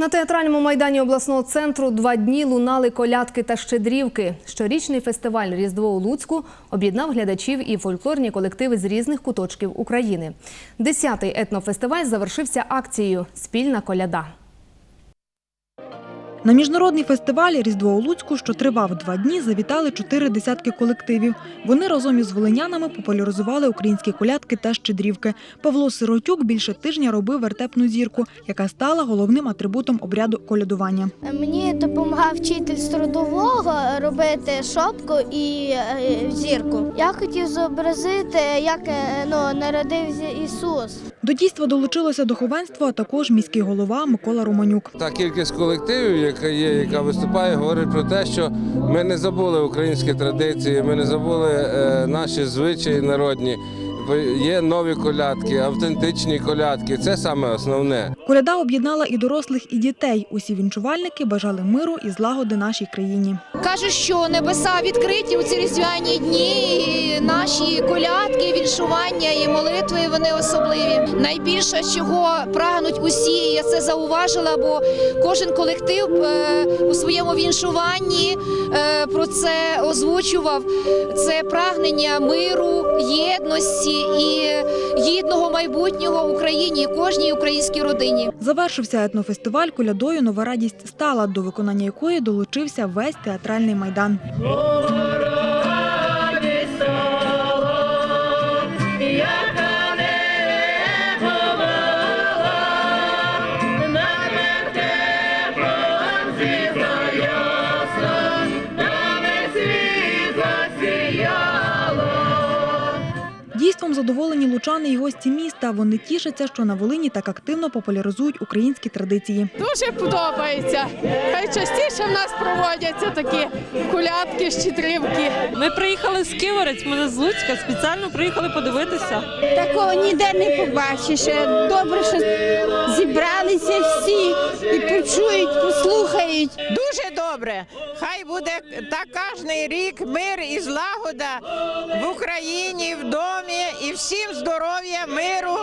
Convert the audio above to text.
На театральному майдані обласного центру два дні лунали колядки та щедрівки. Щорічний фестиваль Різдво у Луцьку об'єднав глядачів і фольклорні колективи з різних куточків України. Десятий етнофестиваль завершився акцією Спільна коляда. На міжнародний фестиваль Різдво у Луцьку, що тривав два дні, завітали чотири десятки колективів. Вони разом із волинянами популяризували українські колядки та щедрівки. Павло Сиротюк більше тижня робив вертепну зірку, яка стала головним атрибутом обряду колядування. Мені допомагав вчитель з трудового робити шопку і е, зірку. Я хотів зобразити, як е, ну, народився Ісус. До дійства долучилося духовенство, а також міський голова Микола Романюк. Та кількість колективів, яка є, яка виступає, говорить про те, що ми не забули українські традиції, ми не забули е, наші звичаї народні. Є нові колядки, автентичні колядки. Це саме основне. Коляда об'єднала і дорослих, і дітей. Усі вінчувальники бажали миру і злагоди нашій країні. Каже, що небеса відкриті у ці різдвяні дні. і Наші колядки, віншування і молитви вони особливі. Найбільше чого прагнуть усі. Я це зауважила, бо кожен колектив е, у своєму віншуванні е, про це озвучував. Це прагнення миру, єдності і гідного майбутнього Україні, кожній українській родині. Завершився етнофестиваль колядою Нова радість стала, до виконання якої долучився весь театральний майдан. Задоволені лучани і гості міста. Вони тішаться, що на Волині так активно популяризують українські традиції. Дуже подобається. Хай частіше в нас проводяться такі кулятки, щедрівки. Ми приїхали з Ківерець, ми з Луцька, спеціально приїхали подивитися. Такого ніде не побачиш. Добре, що зібралися всі і почують, послухають. Дуже добре. Хай буде так кожен рік мир і злагода в Україні, в домі і всім здоров'я, миру.